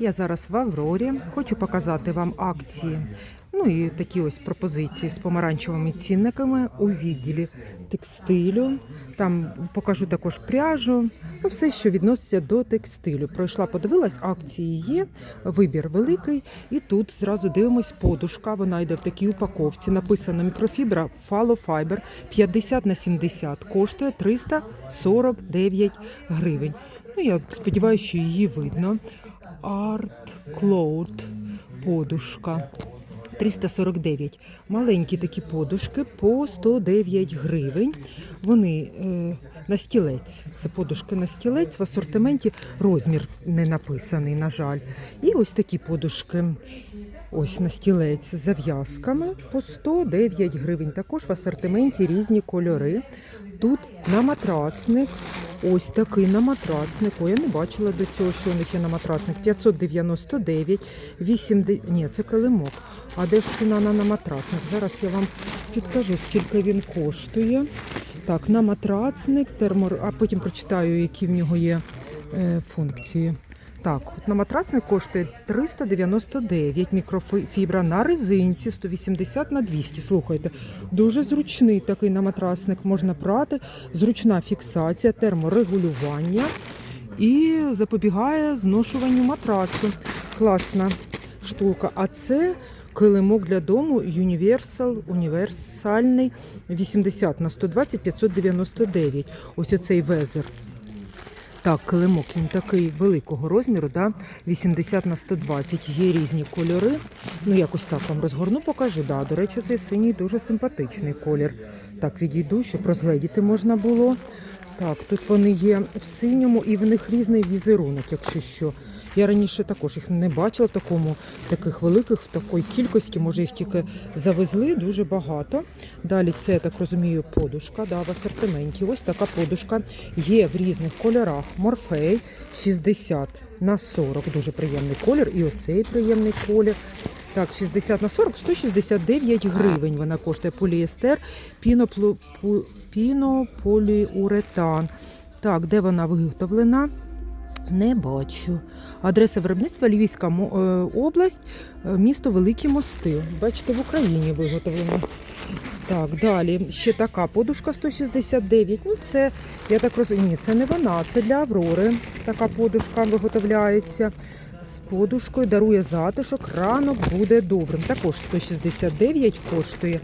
Я зараз в Аврорі. Хочу показати вам акції. Ну і такі ось пропозиції з помаранчевими цінниками у відділі текстилю. Там покажу також пряжу. Ну, все, що відноситься до текстилю. Пройшла, подивилась, акції є, вибір великий. І тут зразу дивимось подушка. Вона йде в такій упаковці. Написано мікрофібра Fiber 50 на 70. Коштує 349 гривень. Ну, я сподіваюся, що її видно. Art Cloud подушка. 349. Маленькі такі подушки по 109 гривень. Вони е, на стілець. Це подушки на стілець. В асортименті розмір не написаний, на жаль. І ось такі подушки. Ось на стілець з зав'язками по 109 гривень. Також в асортименті різні кольори. Тут на матрацник. Ось такий на матрацник. Ой, я не бачила до цього, що у них є на матрацник. 599, 80... Ні, це килимок. А де ж ціна на, на матрацник? Зараз я вам підкажу, скільки він коштує. Так, на матрацник, термор... а потім прочитаю, які в нього є е, функції. Так, от на матрацник коштує 399 мікрофібра на резинці 180 на 200. Слухайте, дуже зручний такий на матрасник можна прати, зручна фіксація, терморегулювання і запобігає зношуванню матрасу. Класна штука. А це килимок для дому Universal, універсальний 80 на 120 599. Ось оцей везер. Так, килимок він такий великого розміру, да? 80 на 120. Є різні кольори. Ну, якось так вам розгорну, покажу. Да, до речі, цей синій дуже симпатичний колір. Так, відійду, щоб розгледіти можна було. Так, тут вони є в синьому і в них різний візерунок, якщо що. Я раніше також їх не бачила такому, таких великих, в такій кількості. Може, їх тільки завезли дуже багато. Далі це, я так розумію, подушка да, в асортименті. Ось така подушка є в різних кольорах. Морфей 60 на 40. Дуже приємний колір. І оцей приємний колір. Так, 60 на 40, 169 гривень вона коштує поліестер, пінополіуретан. Так, де вона виготовлена? Не бачу. Адреса виробництва Львівська е, область, е, місто Великі Мости. Бачите, в Україні виготовлено. Так, далі ще така подушка 169. Ну, це, я так розумію, ні, це не вона, це для Аврори. Така подушка виготовляється. З подушкою дарує затишок, ранок буде добрим. Також 169 коштує.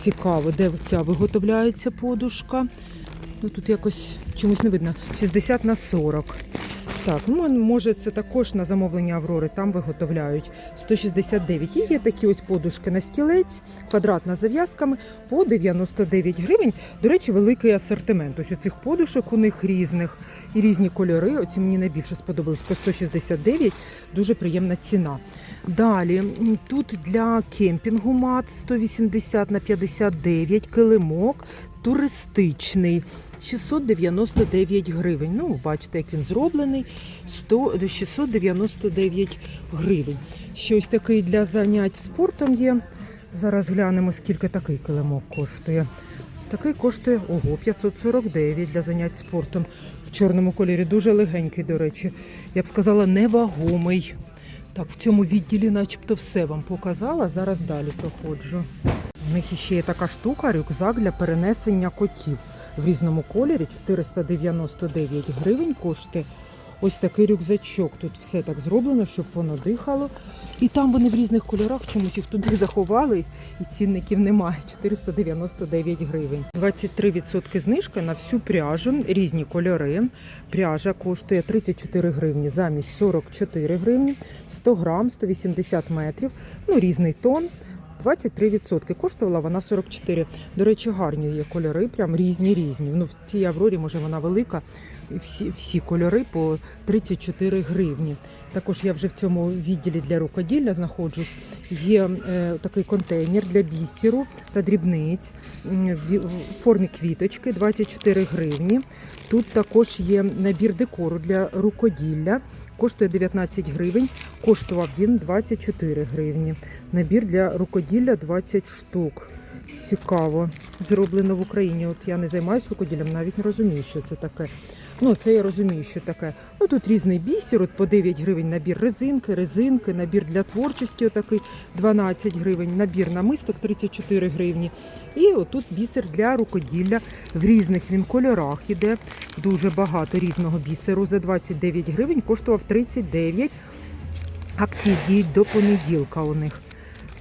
Цікаво, де ця виготовляється подушка. Ну, тут якось чомусь не видно. 60 на 40. Так, ну може це також на замовлення Аврори, там виготовляють 169. І є такі ось подушки на стілець, квадратна з зав'язками по 99 гривень. До речі, великий асортимент. Ось оцих подушок у них різних і різні кольори. Оці мені найбільше сподобались по 169. Дуже приємна ціна. Далі тут для кемпінгу мат 180 на 59, килимок туристичний. 699 гривень. Ну, бачите, як він зроблений. 100, 699 гривень. Ще ось такий для занять спортом є. Зараз глянемо, скільки такий килимок коштує. Такий коштує ого, 549 для занять спортом. В чорному кольорі дуже легенький, до речі. Я б сказала, невагомий. Так, в цьому відділі начебто все вам показала. Зараз далі проходжу. У них ще є така штука, рюкзак для перенесення котів в різному кольорі. 499 гривень коштує. Ось такий рюкзачок. Тут все так зроблено, щоб воно дихало. І там вони в різних кольорах чомусь їх туди заховали, і цінників немає. 499 гривень. 23% знижка на всю пряжу, різні кольори. Пряжа коштує 34 гривні замість 44 гривні, 100 грам, 180 метрів, ну різний тон. 23%. Коштувала вона 44. До речі, гарні є кольори, прям різні різні. Ну, в цій Аврорі, може, вона велика. Всі, всі кольори по 34 гривні. Також я вже в цьому відділі для рукоділля знаходжусь. Є е, такий контейнер для бісеру та дрібниць в формі квіточки 24 гривні. Тут також є набір декору для рукоділля. Коштує 19 гривень, коштував він 24 гривні. Набір для рукоділля 20 штук. Цікаво. Зроблено в Україні. От я не займаюся рукоділлям, навіть не розумію, що це таке. Ну, це я розумію, що таке. Ну тут різний бісер, от по 9 гривень набір резинки, резинки, набір для творчості, отакий 12 гривень, набір намисток 34 гривні. І отут бісер для рукоділля в різних він кольорах іде. Дуже багато різного бісеру. За 29 гривень коштував 39. Акції діють до понеділка у них.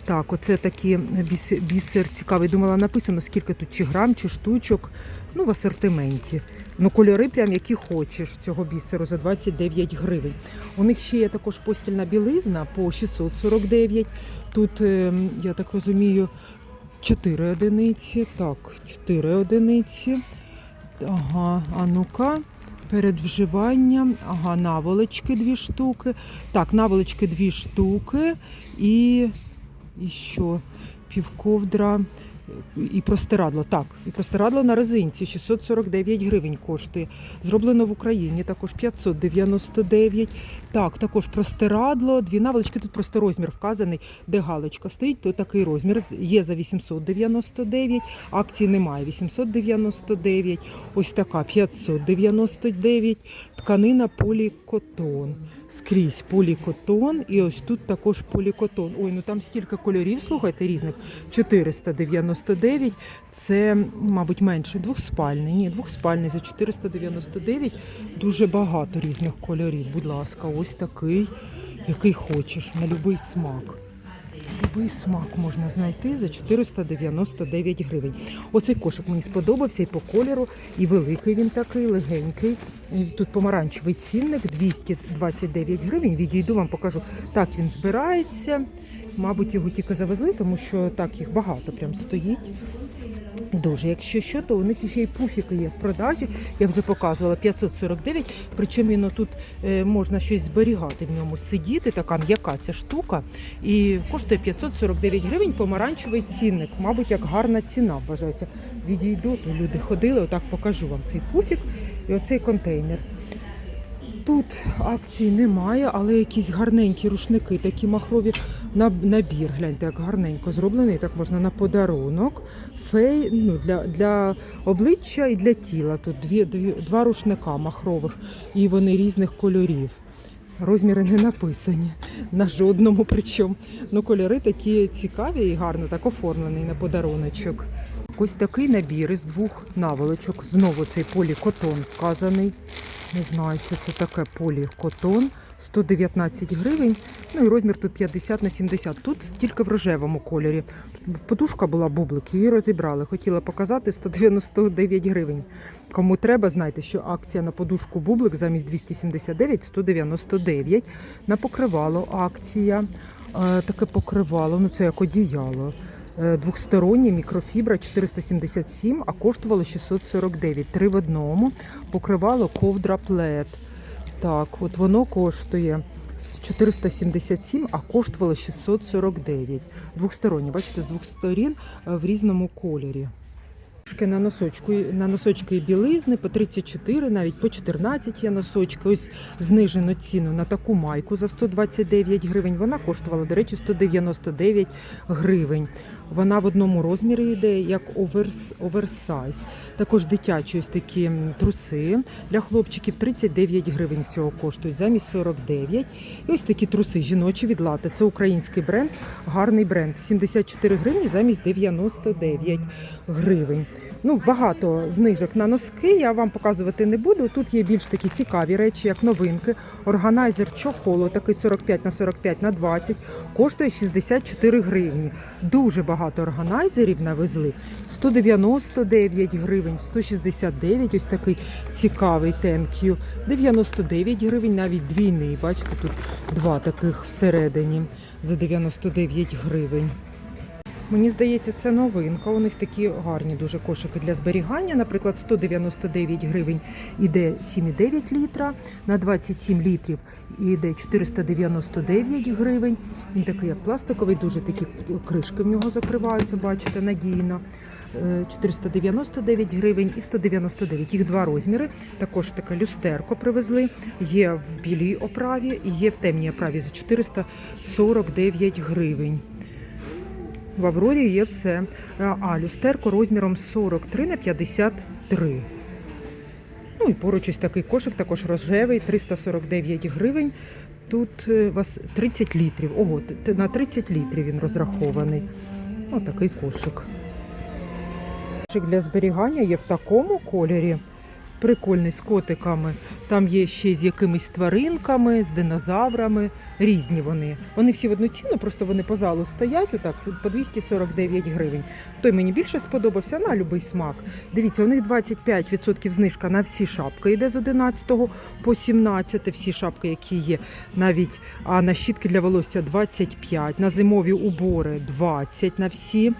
Так, оце такий бісер, бісер цікавий. Думала, написано, скільки тут чи грам, чи штучок. Ну, в асортименті. Ну, кольори прям які хочеш цього бісеру за 29 гривень. У них ще є також постільна білизна по 649. Тут, ем, я так розумію, 4 одиниці. Так, 4 одиниці. Ага, а ну-ка. Перед вживанням, ага, наволочки дві штуки. Так, наволочки дві штуки і, і що? Півковдра і простирадло. Так, і простирадло на резинці 649 гривень коштує. Зроблено в Україні також 599. Так, також простирадло, дві наволочки. Тут просто розмір вказаний, де галочка стоїть, то такий розмір. Є за 899, акції немає. 899, ось така 599, тканина полікотон. Скрізь полікотон, і ось тут також полікотон. Ой, ну там стільки кольорів, слухайте, різних. 499, це, мабуть, менше. Двохспальний. Ні, двохспальний за 499. Дуже багато різних кольорів. Будь ласка, ось такий, який хочеш, на будь-який смак. Любий смак можна знайти за 499 гривень. Оцей кошик мені сподобався і по кольору, і великий він такий, легенький. Тут помаранчевий цінник 229 гривень. Відійду вам покажу. Так він збирається. Мабуть, його тільки завезли, тому що так їх багато прям стоїть. Дуже, якщо що, то у них ще й пуфіки є в продажі. Я вже показувала 549. Причому ну, тут е, можна щось зберігати в ньому, сидіти, така м'яка ця штука. І коштує 549 гривень помаранчевий цінник. Мабуть, як гарна ціна вважається. Відійду, то люди ходили, отак покажу вам цей пуфік і оцей контейнер. Тут акцій немає, але якісь гарненькі рушники, такі махрові на набір. Гляньте, як гарненько зроблений, так можна на подарунок. Фей ну, для, для обличчя і для тіла. Тут дві, дві, два рушника махрових, і вони різних кольорів. Розміри не написані на жодному причому. Ну, кольори такі цікаві і гарно так оформлений на подаруночок. Ось такий набір із двох наволочок. Знову цей полікотон вказаний. Не знаю, що це таке полікотон. 119 гривень. Ну і розмір тут 50 на 70. Тут тільки в рожевому кольорі. Подушка була бублик, її розібрали. Хотіла показати 199 гривень. Кому треба, знайте, що акція на подушку бублик замість 279 199. На покривало акція. Е, таке покривало, ну це як одіяло. Е, Двохстороннє мікрофібра 477, а коштувало 649. Три в одному. Покривало ковдра плед. Так, от воно коштує 477, а коштувало 649. Двохстороннє, бачите, з двох сторін е, в різному кольорі. Трошки На носочку, на носочки білизни по 34, навіть по 14 є носочки. Ось знижено ціну на таку майку за 129 гривень. Вона коштувала, до речі, 199 гривень. Вона в одному розмірі йде як оверс, оверсайз. Також дитячі ось такі труси для хлопчиків 39 гривень всього коштують, замість 49. І ось такі труси жіночі від лати. Це український бренд, гарний бренд. 74 гривні замість 99 гривень. Ну, багато знижок на носки я вам показувати не буду. Тут є більш такі цікаві речі, як новинки. Органайзер чохолу, такий 45 на 45 на 20, коштує 64 гривні. Дуже багато органайзерів навезли. 199 гривень, 169, ось такий цікавий тенкю. 99 гривень, навіть двійний. Бачите, тут два таких всередині за 99 гривень. Мені здається, це новинка. У них такі гарні дуже кошики для зберігання. Наприклад, 199 гривень іде 7,9 літра, на 27 літрів іде 499 гривень. Він такий як пластиковий, дуже такі кришки в нього закриваються, бачите, надійно. Е, 499 гривень і 199. Їх два розміри. Також таке люстерко привезли. Є в білій оправі і є в темній оправі за 449 гривень. В Аврорі є все. А люстерко розміром 43 на 53. Ну, і поруч ось такий кошик, також рожевий, 349 гривень. Тут е, у вас 30 літрів. Ого, на 30 літрів він розрахований. Ось такий кошик. Кошик для зберігання є в такому кольорі. Прикольний з котиками. Там є ще з якимись тваринками, з динозаврами. Різні вони. Вони всі в одну просто вони по залу стоять отак по 249 гривень. Той мені більше сподобався на будь-який смак. Дивіться, у них 25% знижка на всі шапки. Йде з 11 по 17 всі шапки, які є навіть. А на щітки для волосся 25, на зимові убори 20 на всі.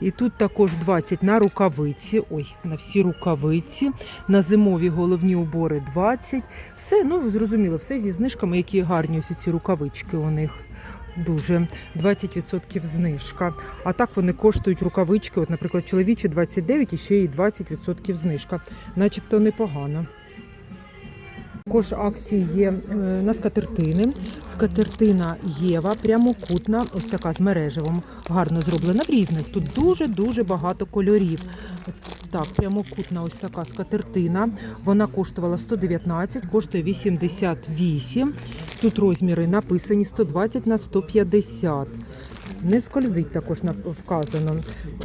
І тут також 20 на рукавиці. Ой, на всі рукавиці, на зимові головні убори 20. Все, ну зрозуміло, все зі знижками, які гарні ось ці рукавички у них. Дуже 20% знижка. А так вони коштують рукавички. От, наприклад, чоловічі 29 і ще й 20% знижка. Начебто непогано. Також акції є е, на скатертини. Скатертина Єва, прямокутна, ось така з мережевим, гарно зроблена в різних. Тут дуже-дуже багато кольорів. Так, прямокутна ось така скатертина. Вона коштувала 119, коштує 88. Тут розміри написані 120 на 150. Не скользить також вказано.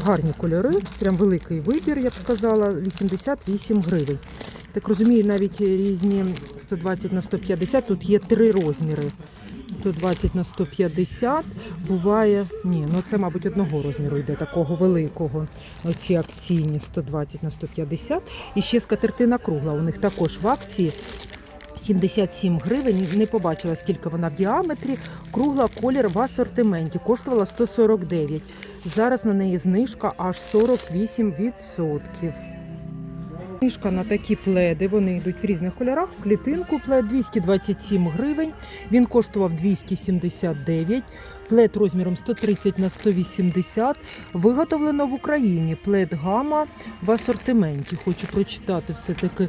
Гарні кольори, прям великий вибір, я б сказала, 88 гривень. Так розумію, навіть різні 120 на 150, тут є три розміри. 120 на 150 буває. Ні, ну це, мабуть, одного розміру йде, такого великого. Оці акційні 120 на 150. І ще скатертина кругла. У них також в акції 77 гривень. Не побачила, скільки вона в діаметрі. Кругла колір в асортименті. Коштувала 149. Зараз на неї знижка аж 48%. Знижка на такі пледи, вони йдуть в різних кольорах. Клітинку плед 227 гривень. Він коштував 279. Плед розміром 130 на 180. Виготовлено в Україні. Плед гама в асортименті. Хочу прочитати все-таки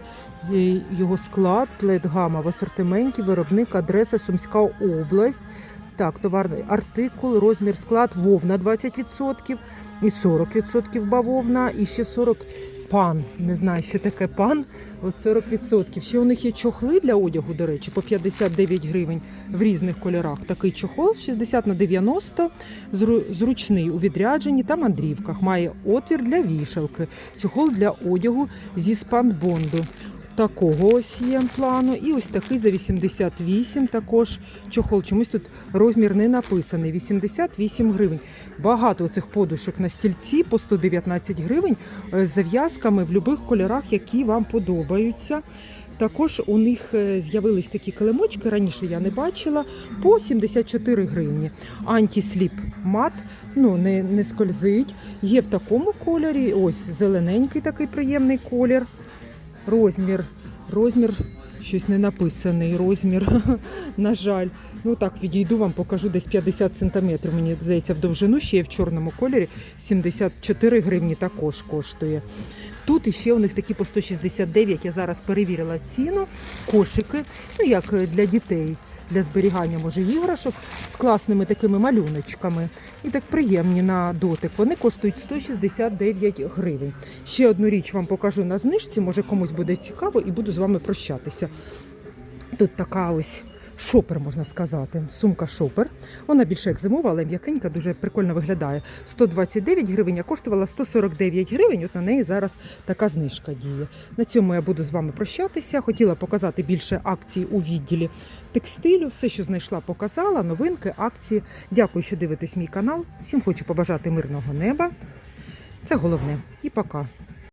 е, його склад. Плед гама в асортименті. Виробник адреса Сумська область. Так, товарний артикул, розмір склад вовна 20% і 40% бавовна, і ще 40 пан. Не знаю, що таке пан. От 40%. Ще у них є чохли для одягу, до речі, по 59 гривень в різних кольорах. Такий чохол 60 на 90, зручний у відрядженні та мандрівках. Має отвір для вішалки, чохол для одягу зі спанбонду. Такого ось є плану. І ось такий за 88 також чохол. Чомусь тут розмір не написаний. 88 гривень. Багато цих подушок на стільці по 119 гривень е, з зав'язками в будь-яких кольорах, які вам подобаються. Також у них е, з'явились такі килимочки, раніше я не бачила, по 74 гривні. Антісліп мат, ну не, не скользить. Є в такому кольорі, ось зелененький такий приємний колір. Розмір, розмір, щось не написаний, розмір, на жаль. Ну так, відійду вам, покажу десь 50 сантиметрів, мені здається, в довжину, ще є в чорному кольорі, 74 гривні також коштує. Тут іще у них такі по 169, я зараз перевірила ціну, кошики, ну як е, для дітей, для зберігання, може, іграшок з класними такими малюночками. І так приємні на дотик. Вони коштують 169 гривень. Ще одну річ вам покажу на знижці, може комусь буде цікаво, і буду з вами прощатися. Тут така ось шопер, можна сказати. Сумка шопер. Вона більше як зимова, але м'якенька, дуже прикольно виглядає. 129 гривень, а коштувала 149 гривень. От на неї зараз така знижка діє. На цьому я буду з вами прощатися. Хотіла показати більше акцій у відділі текстилю. Все, що знайшла, показала. Новинки, акції. Дякую, що дивитесь мій канал. Всім хочу побажати мирного неба. Це головне. І пока.